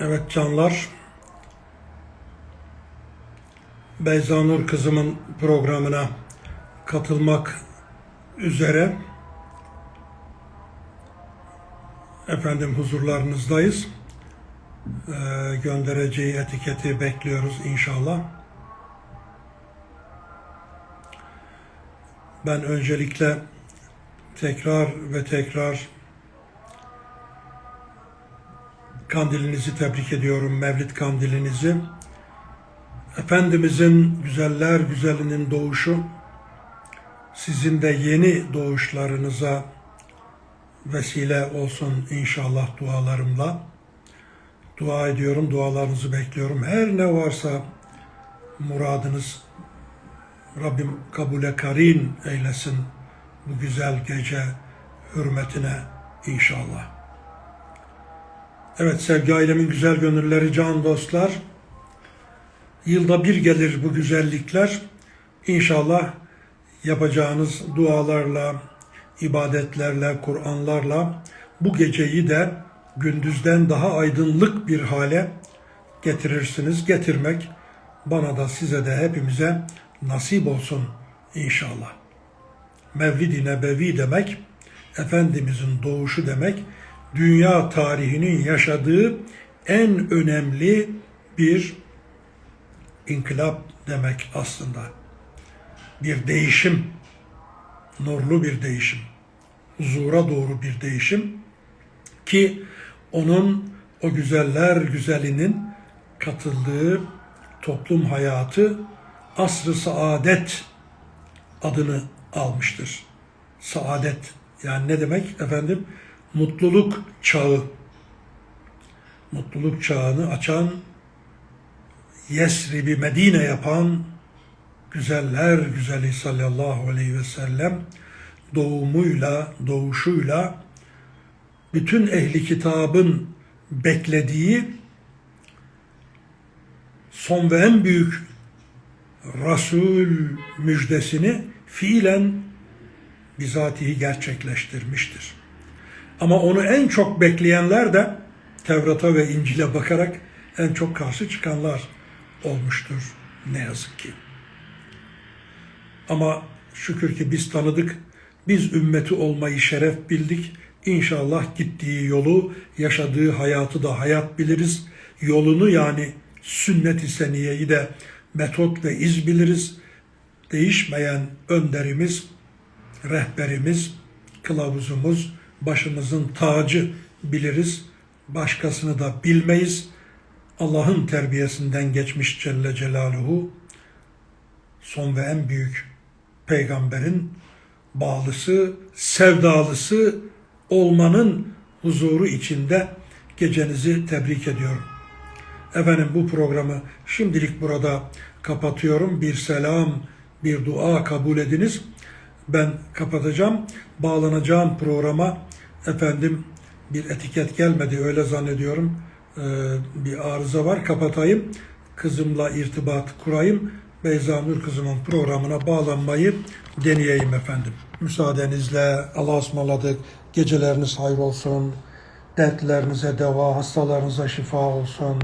Evet canlar. Beyza Nur kızımın programına katılmak üzere efendim huzurlarınızdayız. Ee, göndereceği etiketi bekliyoruz inşallah. Ben öncelikle tekrar ve tekrar kandilinizi tebrik ediyorum, Mevlid kandilinizi. Efendimizin güzeller güzelinin doğuşu, sizin de yeni doğuşlarınıza vesile olsun inşallah dualarımla. Dua ediyorum, dualarınızı bekliyorum. Her ne varsa muradınız Rabbim kabule karin eylesin bu güzel gece hürmetine inşallah. Evet sevgi ailemin güzel gönülleri, can dostlar. Yılda bir gelir bu güzellikler. İnşallah yapacağınız dualarla, ibadetlerle, Kur'anlarla bu geceyi de gündüzden daha aydınlık bir hale getirirsiniz. Getirmek bana da size de hepimize nasip olsun inşallah. Mevlid-i Nebevi demek, Efendimizin doğuşu demek, dünya tarihinin yaşadığı en önemli bir inkılap demek aslında. Bir değişim, nurlu bir değişim, huzura doğru bir değişim ki onun o güzeller güzelinin katıldığı toplum hayatı asr-ı saadet adını almıştır. Saadet yani ne demek efendim? Mutluluk çağı. Mutluluk çağını açan, Yesrib'i Medine yapan güzeller güzeli sallallahu aleyhi ve sellem doğumuyla, doğuşuyla bütün ehli kitabın beklediği son ve en büyük Resul müjdesini fiilen bizatihi gerçekleştirmiştir. Ama onu en çok bekleyenler de Tevrat'a ve İncil'e bakarak en çok karşı çıkanlar olmuştur ne yazık ki. Ama şükür ki biz tanıdık, biz ümmeti olmayı şeref bildik. İnşallah gittiği yolu, yaşadığı hayatı da hayat biliriz. Yolunu yani sünnet-i seniyeyi de metot ve iz biliriz. Değişmeyen önderimiz, rehberimiz, kılavuzumuz, başımızın tacı biliriz. Başkasını da bilmeyiz. Allah'ın terbiyesinden geçmiş Celle Celaluhu son ve en büyük peygamberin bağlısı, sevdalısı olmanın huzuru içinde gecenizi tebrik ediyorum. Efendim bu programı şimdilik burada kapatıyorum. Bir selam, bir dua kabul ediniz. Ben kapatacağım. Bağlanacağım programa efendim bir etiket gelmedi öyle zannediyorum. Ee, bir arıza var kapatayım. Kızımla irtibat kurayım. Beyza Nur kızımın programına bağlanmayı deneyeyim efendim. Müsaadenizle Allah'a ısmarladık. Geceleriniz hayır olsun. Dertlerinize deva, hastalarınıza şifa olsun.